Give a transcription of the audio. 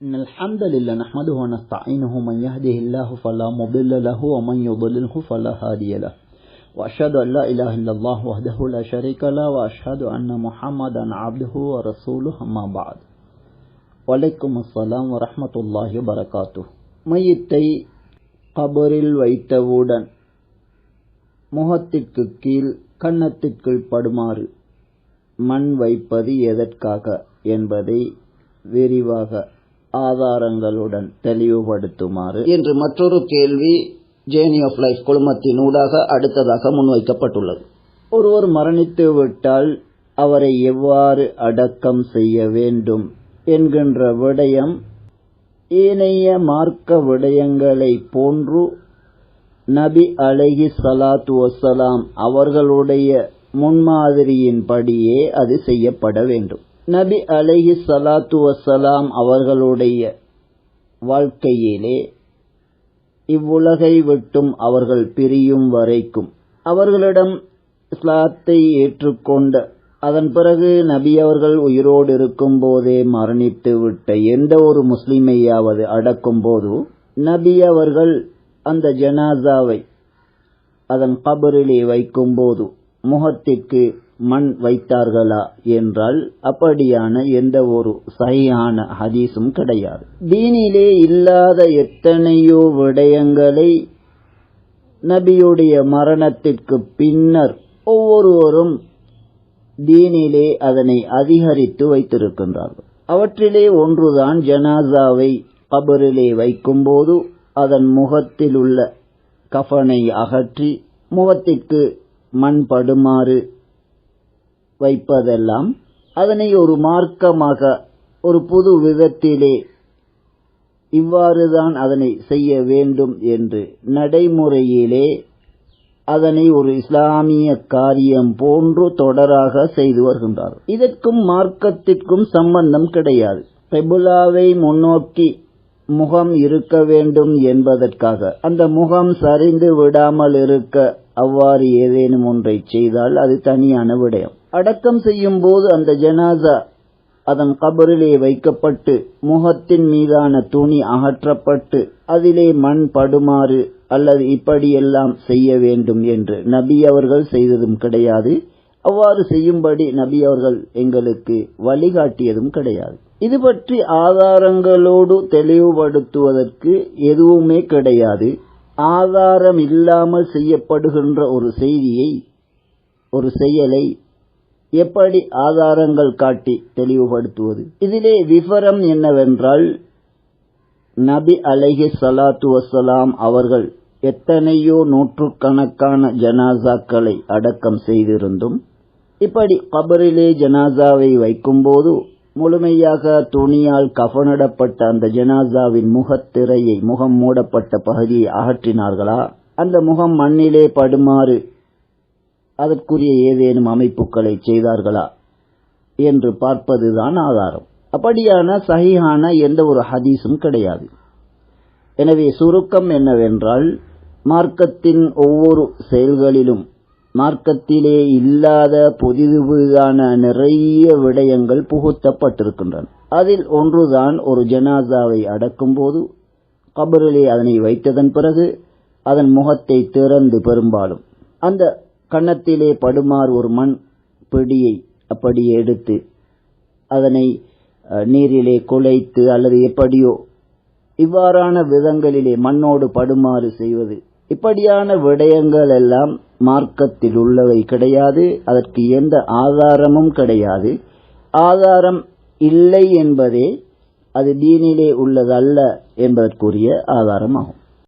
إن الحمد لله نحمده ونستعينه من يهده الله فلا مضل له ومن يضلله فلا هادي له. وأشهد أن لا إله إلا الله وحده لا شريك له وأشهد أن محمدا عبده ورسوله أما بعد. وعليكم السلام வலைக்கும் அஸ்ஸலாம் வரமத்துல்லாஹி வரகாத்து மையத்தை கபரில் வைத்தவுடன் முகத்திற்கு கீழ் கன்னத்திற்குள் படுமாறு மண் வைப்பது எதற்காக என்பதை விரிவாக ஆதாரங்களுடன் தெளிவுபடுத்துமாறு என்று மற்றொரு கேள்வி ஜேர்னி ஆஃப் லைஃப் குழுமத்தின் ஊடாக அடுத்ததாக முன்வைக்கப்பட்டுள்ளது. ஒருவர் மரணித்து விட்டால் அவரை எவ்வாறு அடக்கம் செய்ய வேண்டும் என்கின்ற விடயம் ஏனைய மார்க்க விடயங்களை போன்று நபி அலைஹி சலாத்து வசலாம் அவர்களுடைய முன்மாதிரியின்படியே அது செய்யப்பட வேண்டும். நபி அலைஹி சலாத்து வசலாம் அவர்களுடைய வாழ்க்கையிலே இவ்வுலகை விட்டும் அவர்கள் பிரியும் வரைக்கும் அவர்களிடம் இஸ்லாத்தை ஏற்றுக்கொண்ட அதன் பிறகு நபி அவர்கள் உயிரோடு இருக்கும் போதே மரணித்து விட்ட எந்த ஒரு முஸ்லிமையாவது அடக்கும் போது நபி அவர்கள் அந்த ஜனாசாவை அதன் கபரிலே வைக்கும் போது முகத்திற்கு மண் வைத்தார்களா என்றால் அப்படியான எந்த ஒரு சரியான ஹதீஸும் கிடையாது. தீனிலே இல்லாத எத்தனையோ விடயங்களை நபியுடைய மரணத்திற்கு பின்னர் ஒவ்வொருவரும் தீனிலே அதனை அதிகரித்து வைத்திருக்கின்றார்கள். அவற்றிலே ஒன்றுதான் ஜனாசாவை கபரிலே வைக்கும்போது அதன் முகத்தில் உள்ள கஃனை அகற்றி முகத்திற்கு மண் படுமாறு வைப்பதெல்லாம் அதனை ஒரு மார்க்கமாக ஒரு புது விதத்திலே இவ்வாறுதான் அதனை செய்ய வேண்டும் என்று நடைமுறையிலே அதனை ஒரு இஸ்லாமிய காரியம் போன்று தொடராக செய்து வருகின்றார். இதற்கும் மார்க்கத்திற்கும் சம்பந்தம் கிடையாது. பெபுலாவை முன்னோக்கி முகம் இருக்க வேண்டும் என்பதற்காக. அந்த முகம் சரிந்து விடாமல் இருக்க அவ்வாறு ஏதேனும் ஒன்றை செய்தால் அது தனியான விடயம். அடக்கம் செய்யும் போது அந்த ஜனாசா அதன் கபரிலே வைக்கப்பட்டு முகத்தின் மீதான துணி அகற்றப்பட்டு அதிலே மண் படுமாறு அல்லது இப்படியெல்லாம் செய்ய வேண்டும் என்று நபி அவர்கள் செய்ததும் கிடையாது. அவ்வாறு செய்யும்படி நபி அவர்கள் எங்களுக்கு வழிகாட்டியதும் கிடையாது. இது பற்றி ஆதாரங்களோடு தெளிவுபடுத்துவதற்கு எதுவுமே கிடையாது. ஆதாரம் இல்லாமல் செய்யப்படுகின்ற ஒரு செய்தியை ஒரு செயலை எப்படி ஆதாரங்கள் காட்டி தெளிவுபடுத்துவது? இதிலே விவரம் என்னவென்றால் நபி அலைஹி சலாத்து வசலாம் அவர்கள் எத்தனையோ நூற்றுக்கணக்கான ஜனாசாக்களை அடக்கம் செய்திருந்தும் இப்படி கபரிலே ஜனாசாவை வைக்கும்போது முழுமையாக துணியால் கஃனிடப்பட்ட அந்த ஜனாசாவின் முகத்திரையை முகம் மூடப்பட்ட பகுதியை அகற்றினார்களா? அந்த முகம் மண்ணிலே படுமாறு அதற்குரிய ஏதேனும் அமைப்புகளை செய்தார்களா என்று பார்ப்பதுதான் ஆதாரம். அப்படியான சகிஹான எந்த ஒரு ஹதீஸும் கிடையாது. எனவே சுருக்கம் என்னவென்றால் மார்க்கத்தின் ஒவ்வொரு செயல்களிலும் மார்க்கத்திலே இல்லாத புதிது புதிதான நிறைய விடயங்கள் புகுத்தப்பட்டிருக்கின்றன. அதில் ஒன்றுதான் ஒரு ஜனாசாவை அடக்கும்போது கபரிலே அதனை வைத்ததன் பிறகு அதன் முகத்தை திறந்து பெரும்பாலும். அந்த கன்னத்திலே படுமாறு ஒரு மண் பிடியை அப்படியே எடுத்து அதனை நீரிலே குலைத்து அல்லது எப்படியோ இவ்வாறான விதங்களிலே மண்ணோடு படுமாறு செய்வது. இப்படியான விடயங்கள் எல்லாம் மார்க்கத்தில் உள்ளவை கிடையாது. அதற்கு எந்த ஆதாரமும் கிடையாது. ஆதாரம் இல்லை என்பதே அது தீனிலே உள்ளதல்ல என்பதற்குரிய ஆதாரமாகும்.